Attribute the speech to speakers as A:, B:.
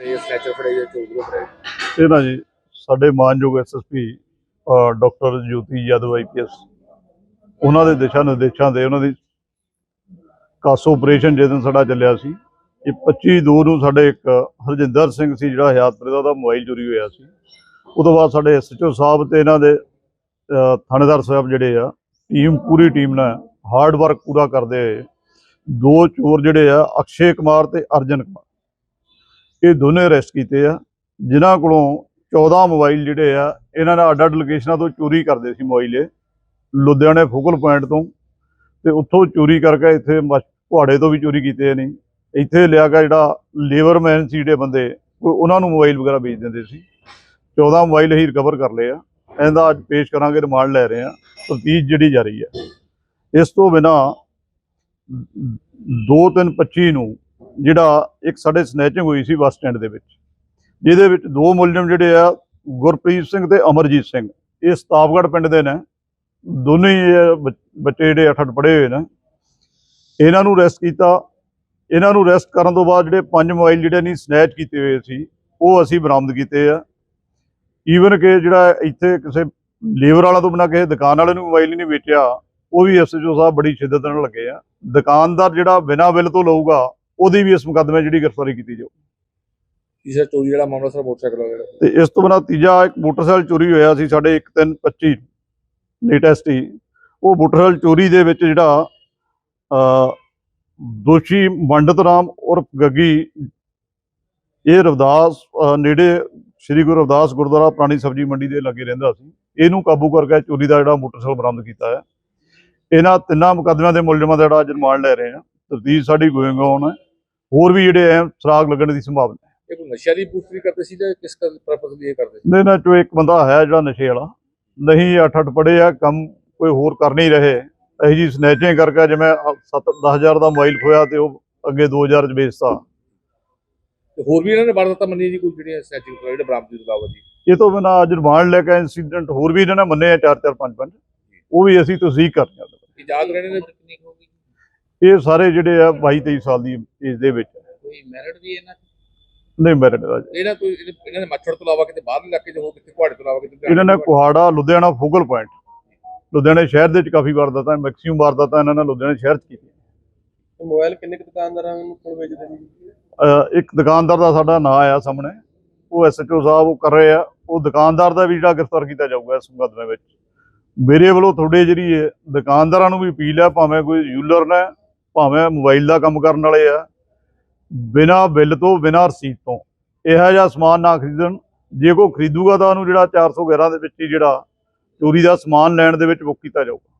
A: ਇਹ ਸਨੈਚਰ ਫੜੇ ਜਾਂ ਚੋਰ ਫੜੇ
B: ਇਹ ਨਾ ਜੀ, ਸਾਡੇ ਮਾਨਯੋਗ SSP doctor Jyoti Yadav IPS ਉਹਨਾਂ ਦੇ ਦਿਸ਼ਾ ਨਿਰਦੇਸ਼ਾਂ ਦੇ ਉਹਨਾਂ ਦੀ ਕਾਸ ਆਪਰੇਸ਼ਨ ਜਿਹਦੇ ਸਾਡਾ ਚੱਲਿਆ ਸੀ, ਇਹ 25 ਦੋ ਨੂੰ ਸਾਡੇ ਇੱਕ ਹਰਜਿੰਦਰ ਸਿੰਘ ਸੀ ਜਿਹੜਾ ਹਯਾਤਪੁਰ ਦਾ, ਉਹਦਾ ਮੋਬਾਈਲ ਚੋਰੀ ਹੋਇਆ ਸੀ। ਉਹ ਤੋਂ ਬਾਅਦ ਸਾਡੇ ਐਸਐਚਓ ਸਾਹਿਬ ਤੇ ਇਹਨਾਂ ਦੇ ਥਾਣੇਦਾਰ ਸਾਹਿਬ ਜਿਹੜੇ ਆ ਟੀਮ ਪੂਰੀ ਟੀਮ ਨਾਲ ਹਾਰਡ ਵਰਕ ਪੂਰਾ ਕਰਦੇ ਹੋਏ, ਦੋ ਚੋਰ ਜਿਹੜੇ ਆ, ਅਕਸ਼ੇ ਕੁਮਾਰ ਤੇ ਅਰਜਨ ਕੁਮਾਰ। ਇਹ ਦੋਨੇ ਅਰੈਸਟ ਕੀਤੇ ਆ, ਜਿਨ੍ਹਾਂ ਕੋਲੋਂ 14 ਮੋਬਾਈਲ ਜਿਹੜੇ ਆ, ਇਹਨਾਂ ਨੇ ਅੱਡ-ਅੱਡ ਲੋਕੇਸ਼ਨਾਂ ਤੋਂ ਚੋਰੀ ਕਰਦੇ ਸੀ ਮੋਬਾਈਲ ਇਹ, ਲੁਧਿਆਣੇ ਫੋਕਲ ਪੁਆਇੰਟ ਤੋਂ, ਤੇ ਉੱਥੋਂ ਚੋਰੀ ਕਰਕੇ ਇੱਥੇ ਮਛ- ਪੁਹਾੜੇ ਤੋਂ ਵੀ ਚੋਰੀ ਕੀਤੇ ਨੇ, ਇੱਥੇ ਲਿਆ ਕੇ ਜਿਹੜਾ ਲੇਬਰਮੈਨ ਸੀ ਜਿਹੜੇ ਬੰਦੇ, ਉਹ- ਉਹਨਾਂ ਨੂੰ ਮੋਬਾਈਲ ਵਗੈਰਾ ਵੇਚ ਦਿੰਦੇ ਸੀ। 14 ਮੋਬਾਈਲ ਅਸੀਂ ਰਿਕਵਰ ਕਰ ਲਏ ਆ, ਇਹਦਾ ਅੱਜ ਪੇਸ਼ ਕਰਾਂਗੇ, ਰਿਮਾਂਡ ਲੈ ਰਹੇ ਆ, ਤਫਤੀਸ਼ ਜਿਹੜੀ ਜਾਰੀ ਹੈ। ਇਸ ਤੋਂ ਬਿਨਾ 2325 ਨੂੰ ਜਿਹੜਾ ਇੱਕ ਸਾਡੇ ਸਨੈਚਿੰਗ ਹੋਈ ਸੀ ਬੱਸ ਸਟੈਂਡ ਦੇ ਵਿੱਚ, ਜਿਹਦੇ ਵਿੱਚ ਦੋ ਮੁਲਜ਼ਮ ਜਿਹੜੇ ਆ, ਗੁਰਪ੍ਰੀਤ ਸਿੰਘ ਤੇ ਅਮਰਜੀਤ ਸਿੰਘ, ਇਹ ਸਤਾਵਗੜ ਪਿੰਡ ਦੇ ਨੇ, ਦੋਨੇ ਹੀ ਬੱਚੇ ਜਿਹੜੇ ਅੱਠ ਅੱਠ ਪੜ੍ਹੇ ਹੋਏ ਨੇ, ਇਹਨਾਂ ਨੂੰ ਅਰੈਸਟ ਕੀਤਾ, ਇਹਨਾਂ ਨੂੰ ਅਰੈਸਟ ਕਰਨ ਤੋਂ ਬਾਅਦ ਜਿਹੜੇ ਪੰਜ ਮੋਬਾਈਲ ਜਿਹੜੇ ਨਹੀਂ ਸਨੈਚ ਕੀਤੇ ਹੋਏ ਸੀ, ਉਹ ਅਸੀਂ ਬਰਾਮਦ ਕੀਤੇ ਆ। ਈਵਨ ਕਿ ਜਿਹੜਾ ਇੱਥੇ ਕਿਸੇ ਲੇਬਰ ਵਾਲਾ ਤੋਂ ਬਿਨਾਂ ਕਿਸੇ ਦੁਕਾਨ ਵਾਲੇ ਨੂੰ ਮੋਬਾਈਲ ਹੀ ਨਹੀਂ ਵੇਚਿਆ, ਉਹ ਵੀ ਐਸਐਚਓ ਸਾਹਿਬ ਬੜੀ ਸ਼ਿੱਦਤ ਨਾਲ ਲੱਗੇ ਆ। ਦੁਕਾਨਦਾਰ ਜਿਹੜਾ ਬਿਨਾਂ ਬਿੱਲ ਤੋਂ ਲਊਗਾ ਉਹਦੀ ਵੀ ਇਸ ਮੁਕੱਦਮੇ ਜਿਹੜੀ ਗ੍ਰਿਫਤਾਰੀ ਕੀਤੀ ਜਾਊ।
A: ਤੀਸਰਾ ਚੋਰੀ ਜਿਹੜਾ ਮਾਮਲਾ ਸਰ ਮੋਟਰਸਾਈਕਲ ਜਿਹੜਾ।
B: ਤੇ ਇਸ ਤੋਂ ਬਿਨਾਂ ਤੀਜਾ ਇੱਕ ਮੋਟਰਸਾਈਕਲ ਚੋਰੀ ਹੋਇਆ ਸੀ ਸਾਡੇ 1325 ਲੇਟੈਸਟ ਹੀ। ਉਹ ਮੋਟਰਸਾਈਕਲ ਚੋਰੀ ਦੇ ਵਿੱਚ ਜਿਹੜਾ ਅ ਦੋਸ਼ੀ ਮੰਡਤ ਰਾਮ ਉਰਫ ਗੱਗੀ ਇਹ ਰਵਿਦਾਸ ਨੇੜੇ ਸ੍ਰੀ ਗੁਰੂ ਰਵਿਦਾਸ ਗੁਰਦੁਆਰਾ ਪੁਰਾਣੀ ਸਬਜ਼ੀ ਮੰਡੀ ਦੇ ਲਾਗੇ ਰਹਿੰਦਾ ਸੀ। ਇਹਨੂੰ ਕਾਬੂ ਕਰਕੇ ਚੋਰੀ ਦਾ ਜਿਹੜਾ ਮੋਟਰਸਾਈਕਲ ਬਰਾਮਦ ਕੀਤਾ ਹੈ। ਇਹਨਾਂ ਤਿੰਨਾਂ ਮੁਕੱਦਮਿਆਂ ਦੇ ਮੁਲਜ਼ਮਾਂ ਦਾ ਜਿਹੜਾ ਅੱਜ ਰਿਮਾਂਡ ਲੈ ਰਹੇ ਆ ਤਫਤੀਸ਼ ਸਾਡੀ ਗੋਇੰਗ ਔਨ ਹੈ। ਹੋਰ ਵੀ ਜਿਹੜੇ ਐ ਸੁਰਾਗ ਲੱਗਣ ਦੀ ਸੰਭਾਵਨਾ
A: ਇਹ ਕੋਈ ਨਸ਼ਿਆਂ ਦੀ ਪੂਸਟਰੀ ਕਰਦੇ ਸੀ ਜਾਂ ਕਿਸ ਪਰਪਸ ਲਈ ਇਹ ਕਰਦੇ ਸੀ?
B: ਦੇ ਨਾਲ ਚੋਂ ਇੱਕ ਬੰਦਾ ਹੈ ਜਿਹੜਾ ਨਸ਼ੇ ਵਾਲਾ। ਨਹੀਂ ਅੱਠ ਅੱਠ ਪੜੇ ਆ ਕੰਮ ਕੋਈ ਹੋਰ ਕਰ ਨਹੀਂ ਰਹੇ। ਇਹੀ ਜੀ ਸਨੈਚਿੰਗ ਕਰਕੇ ਜਿਵੇਂ 7 10000 ਦਾ ਮੋਬਾਈਲ ਖੋਇਆ ਤੇ ਉਹ ਅੱਗੇ 2000 ਚ ਵੇਚਤਾ।
A: ਤੇ ਹੋਰ ਵੀ ਇਹਨਾਂ ਨੇ ਵਾਰਦਾਤਾਂ ਮੰਨੀ ਜੀ ਕੋਈ ਜਿਹੜੀਆਂ ਸਨੈਚਿੰਗ ਜਿਹੜੇ ਬਰਾਮਦੀ ਤੋਂ ਇਲਾਵਾ ਜੀ?
B: ਇਹ ਤੋਂ ਬਿਨਾਂ ਅੱਜ ਰਿਮਾਂਡ ਲੈ ਕੇ ਇੰਸੀਡੈਂਟ ਹੋਰ ਵੀ ਇਹਨਾਂ ਨੇ ਮੰਨੇ ਆ 4 4 5 5 ਉਹ ਵੀ ਅਸੀਂ ਤਸਦੀਕ ਕਰਨੀ ਆ।
A: ਇਜਾਜ਼ ਰਹਿਣੇ ਨੇ ਤਕਨੀਕ ਹੋਗੀ
B: ਇਹ ਸਾਰੇ ਜਿਹੜੇ ਆ 22 23 ਸਾਲ ਦੀ ਏਜ ਦੇ ਵਿੱਚ।
A: ਕੋਈ ਮੈਰਿਟ ਵੀ ਇਹਨਾਂ
B: ਨਹੀਂ ਮੈਰਿਟ ਦਾ ਜੀ।
A: ਇਹਨਾਂ ਤੋਂ ਇਹਨਾਂ ਨੇ ਮੱਛੜ ਤੋਂ ਇਲਾਵਾ ਕਿਤੇ ਬਾਹਰ ਇਲਾਕੇ 'ਚ ਹੋ ਕਿਤੇ ਕੁਹਾੜੇ ਤੋਂ ਇਲਾਵਾ ਕਿਤੇ
B: ਇਹਨਾਂ ਨੇ ਕੁਹਾੜਾ ਲੁਧਿਆਣਾ ਫੋਕਲ ਪੁਆਇੰਟ ਲੁਧਿਆਣੇ ਸ਼ਹਿਰ ਦੇ ਵਿੱਚ ਕਾਫੀ ਵਾਰਦਾਤਾਂ ਮੈਕਸਿਮਮ ਵਾਰਦਾਤਾਂ ਇਹਨਾਂ ਨੇ ਲੁਧਿਆਣੇ ਸ਼ਹਿਰ ਚ ਕੀਤੀਆਂ।
A: ਮੋਬਾਈਲ ਕਿੰਨੇ ਕੁ ਦੁਕਾਨਦਾਰਾਂ ਨੂੰ ਕੋਲ ਵੇਚਦੇ ਨੇ
B: ਇੱਕ ਦੁਕਾਨਦਾਰ ਦਾ ਸਾਡਾ ਨਾਂ ਆਇਆ ਸਾਹਮਣੇ। ਉਹ ਐਸਐਚਓ ਸਾਹਿਬ ਉਹ ਕਰ ਰਹੇ ਆ। ਉਹ ਦੁਕਾਨਦਾਰ ਦਾ ਵੀ ਜਿਹੜਾ ਗ੍ਰਿਫਤਾਰ ਕੀਤਾ ਜਾਊਗਾ ਇਸ ਮੁਕੱਦਮੇ ਵਿੱਚ। ਮੇਰੇ ਵੱਲੋਂ ਤੁਹਾਡੇ ਜਿਹੜੀ ਦੁਕਾਨਦਾਰਾਂ ਨੂੰ ਵੀ ਅਪੀਲ ਹੈ ਭਾਵੇਂ ਕੋਈ ਯੂਲਰ ਨੇ ਭਾਵੇਂ ਮੋਬਾਈਲ ਦਾ ਕੰਮ ਕਰਨ ਵਾਲੇ ਆ, ਬਿਨਾ ਬਿੱਲ ਤੋਂ, ਬਿਨਾ ਰਸੀਦ ਤੋਂ। ਇਹੋ ਜਿਹਾ ਸਮਾਨ ਨਾ ਖਰੀਦਣ। ਜੇ ਕੋਈ ਖਰੀਦੂਗਾ ਤਾਂ ਉਹਨੂੰ ਜਿਹੜਾ 411 ਦੇ ਵਿੱਚ ਹੀ ਜਿਹੜਾ ਚੋਰੀ ਦਾ ਸਮਾਨ ਲੈਣ ਦੇ ਵਿੱਚ ਬੁੱਕ ਕੀਤਾ ਜਾਊਗਾ।